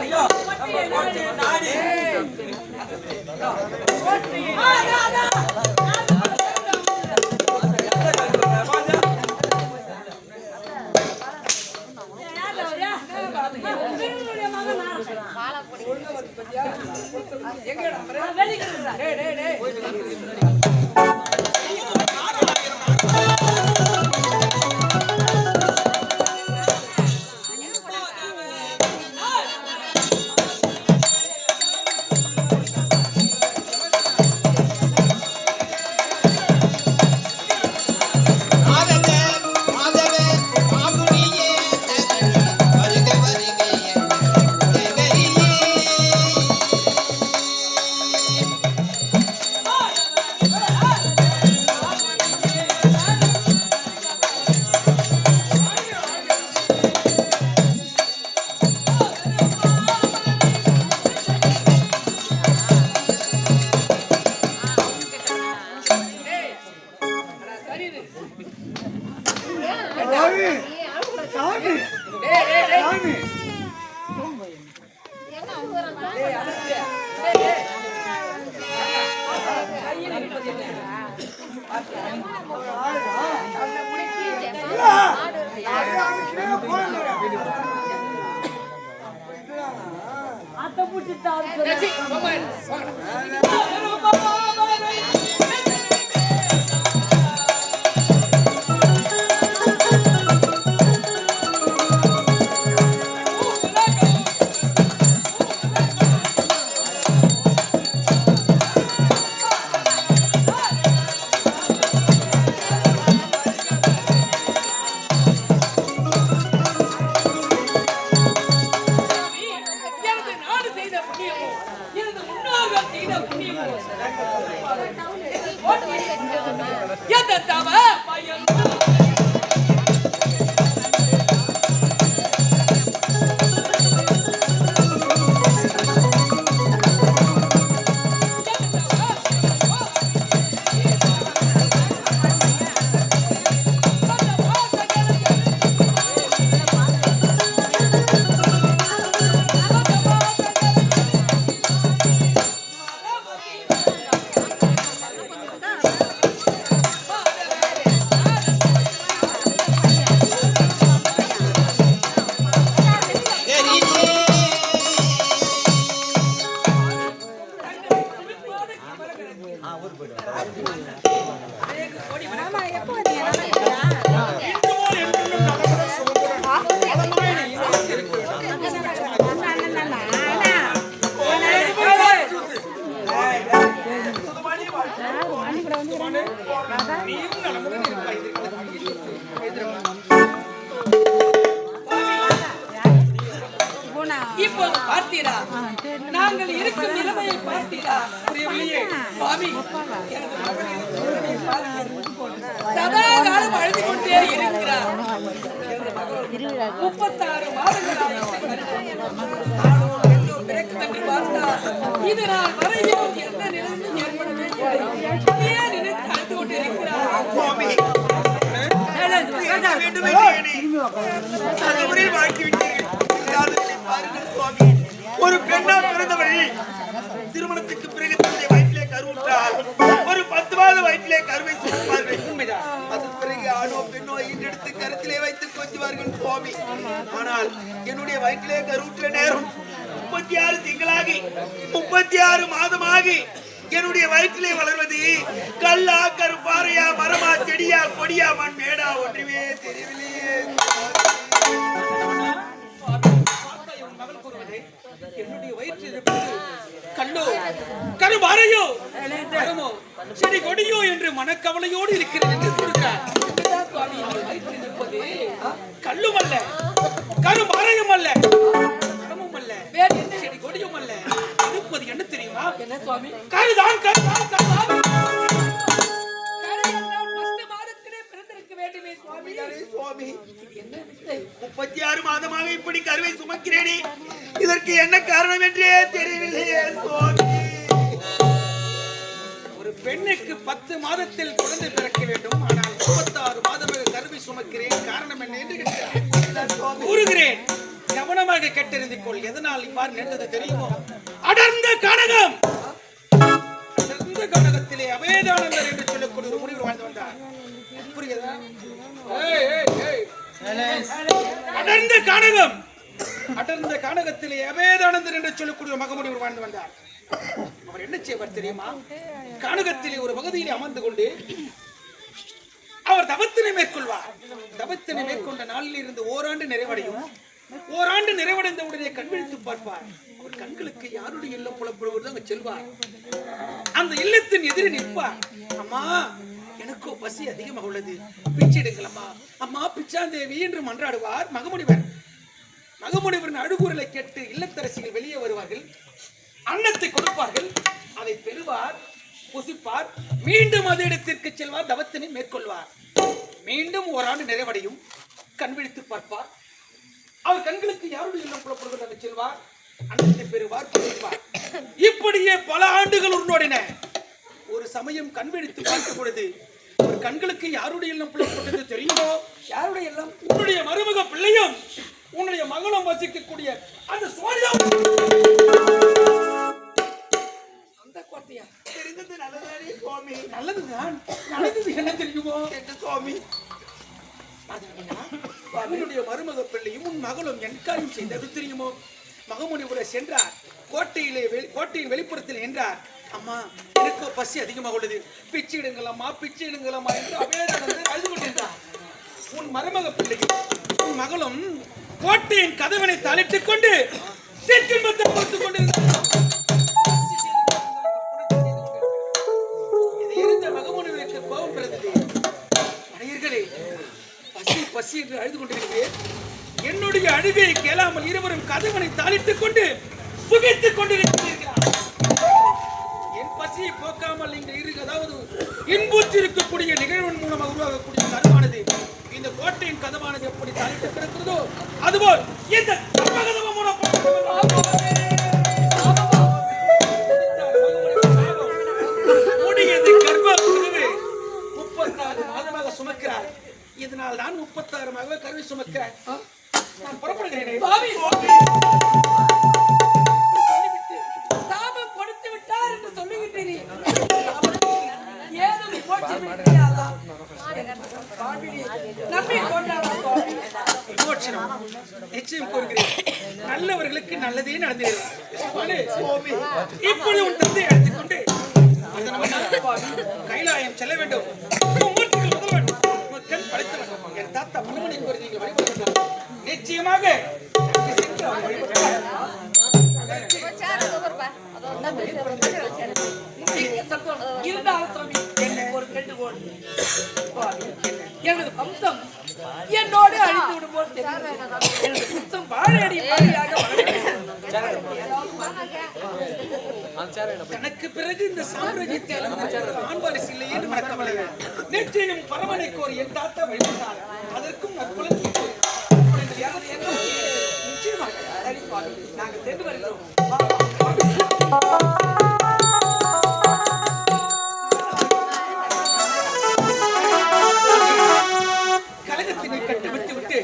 ஐயோ, நம்ம கோட்டை நாடி. எனது எந்த தவ பயன் இப்போது பார்த்தீரா நாங்கள் இருக்கும் நிலைமையை பார்த்தீரா புரியவில்லையே சுவாமி? சதா காலம் அழுது கொண்டே இருக்கிறார் முப்பத்தாறு மாதங்களாக இது நான் வரையும் என்ன நிலைமை ஏற்பட வேண்டும் ஏன் நினைத்து அழுது கொண்டிருக்கிறார் வேண்டும் வாழ்க்கை பாருங்கள் சுவாமி ஒரு பெண்ணா பிறந்தவள் திருமணத்துக்கு பிறகு தன்னுடைய வயிற்றிலே கருவுற்றால் ஒரு பத்து மாத வயிற்றிலே கருவை அதன் பிறகு ஆணோ பெண்ணோ ஈன்றெடுத்து கருத்திலே வைத்து கொஞ்சுவார்கள் சுவாமி. ஆனால் என்னுடைய வயிற்றிலே கருவுற்ற நேரம் முப்பத்தி ஆறு திங்களாகி முப்பத்தி ஆறு மாதமாகி என்னுடைய வயிற்றிலே வளர்வது கல்லா கருப்பாறையா மரமா செடியா கொடியா மண் மேடா ஒன்றுமே தெரியவில்லையே. என்னுடைய வயிற்றில் இருப்பது கல்லோ கருமாறையோ மரமோ செடி கொடியோ என்று மனக்கவலையோடு இருக்கிறது என்று வயிற்றில் இருப்பது கல்லும் அல்ல கருமாறையும் அல்ல மரமும் அல்ல வேறு செடி கொடியும் அல்ல. இருப்பது என்ன தெரியுமா? என்ன சுவாமி? கருதான் கருதான் கருதான். மாதமாக இப்படி கருவை சுமக்கிறேனே? இதற்கு என்ன காரணம் என்றே தெரியவில்லையே ஒரு பெண்ணுக்கு பத்து மாதத்தில் குழந்தை பிறக்க வேண்டும் ஆனால் முப்பத்தாறு மாதமாக கருவி சுமக்கிறேன் காரணம் என்ன என்று கூறுகிறேன். கவனமாக கேட்டறிந்து கொள். எதனால் இவ்வாறு நேர்ந்தது தெரியுமோ? அடர்ந்த கனகம்! அடர்ந்த கனகத்திலே அவேதானந்தர் என்று சொல்லக்கூடிய ஒரு முனிவர் வாழ்ந்து வந்தார். புரியுதா ஏய், ஏய், ஏய். அடர்ந்த கானகம். அடர்ந்த கானகத்திலே அபேதானந்தர் என்று சொல்லக்கூடிய ஒரு வாழ்ந்து வந்தார். அவர் என்ன செய்வார் தெரியுமா? கானகத்திலே ஒரு பகுதியில் அமர்ந்து கொண்டு அவர் தவத்தினை மேற்கொள்வார். தவத்தினை மேற்கொண்ட நாளில் இருந்து ஓராண்டு நிறைவடையும். ஓராண்டு நிறைவடைந்த உடனே கண்விழித்து பார்ப்பார். அவர் கண்களுக்கு யாருடைய இல்லம் புலப்படுவது அங்கு செல்வார். அந்த இல்லத்தின் எதிரே நிற்பார். அம்மா எனக்கோ பசி அதிகமாக உள்ளது. பிச்சைடுங்கள் அம்மா அம்மா பிச்சாந்தேவி என்று மன்றாடுவார் மகமுனிவர். மகமுனிவரின் அழுகுரலை கேட்டு இல்லத்தரசிகள் வெளியே வருவார்கள். அன்னத்தை கொடுப்பார்கள். அதை பெறுவார் புசிப்பார். மீண்டும் அதே இடத்திற்கு செல்வார் தவத்தினை மேற்கொள்வார். மீண்டும் ஓராண்டு நிறைவடையும். கண் விழித்து பார்ப்பார். அவர் கண்களுக்கு யாருடைய இல்லம் புலப்படுகிறது அங்கு செல்வார். அன்னத்தை பெறுவார் புசிப்பார். இப்படியே பல ஆண்டுகள் உருண்டோடின. ஒரு சமயம் கண் விழித்து பார்க்கும் பொழுது கண்களுக்கு யாருடைய இல்லம் புலப்பட்டது தெரியுமோ? யாருடைய இல்லம் உன்னுடைய மருமக பிள்ளையும் உன்னுடைய மகளும் வசிக்கக்கூடிய அந்த சோழியா அந்த கோட்டையா தெரிந்தது நல்லதானே சுவாமி. நல்லதுதான் நடந்தது என்ன தெரியுமோ? என்ன சுவாமி. அவனுடைய மருமக பிள்ளையும் உன் மகளும் என் காரியம் செய்தது தெரியுமோ? மகமுனிபுர சென்றார். கோட்டையிலே வெளி- கோட்டையின் வெளிப்புறத்தில் என்றார் அம்மா எனக்கு பசி அதிகமாக உள்ளது. பிச்சை இடுங்களம்மா பிச்சை இடுங்களம்மா என்று வந்து அழுது கொண்டிருந்தான். உன் மருமக பிள்ளையும் உன் மகளும் கோட்டையின் கதவனை தளிட்டுக் கொண்டு சிற்றின்பத்தை கொடுத்துக் கொண்டிருந்தார் இருந்த பிறந்தது. பசி பசி என்று அழுது கொண்டிருக்கிறேன் என்னுடைய அழுகையை கேளாமல் இருவரும் கதவனை தாளிட்டுக் கொண்டு புகைத்துக் கொண்டிருக்கிறேன் பசியை போக்காமல் இங்க இரு அதாவது இன்புற்று இருக்கக்கூடிய நிகழ்வின் மூலமாக உருவாகக்கூடிய கருவானது இந்த கோட்டையின் கதவானது எப்படி தாளிட்டு கிடக்கிறதோ அதுபோல் இந்த மூலம் சுமக்கிறார். இதனால் தான் முப்பத்தாறு மாதமாக கருவி சுமக்கிறார். நான் புறப்படுகிறேன். நல்லவர்களுக்கு நல்லதே நடந்தது. இப்படி உன் தந்தை அழைத்துக் கொண்டு நம்ம கைலாயம் செல்ல வேண்டும். மக்கள் படைத்தவன் என் தாத்தா மனுமனை கோரி நீங்கள் வழிபட நிச்சயமாக இருந்தாலும் எனக்கு ஒரு வேண்டுகோள். எனது வம்சம் என்னோடு அழித்து விடும் எனது வம்சம் வாழையடி வாழையாக தனக்கு பிறகு இந்த சாம்ராஜ்யத்தை அளந்து ஆண்பாரிசு இல்லை மறக்கவில்லை. நிச்சயம் பரமனை கோரி என் தாத்தா வழிபட்டார். அதற்கும் நற்குலம் நிச்சயமாக நாங்கள் சென்று வருகிறோம். கழகத்தினை கட்டுவிட்டு விட்டு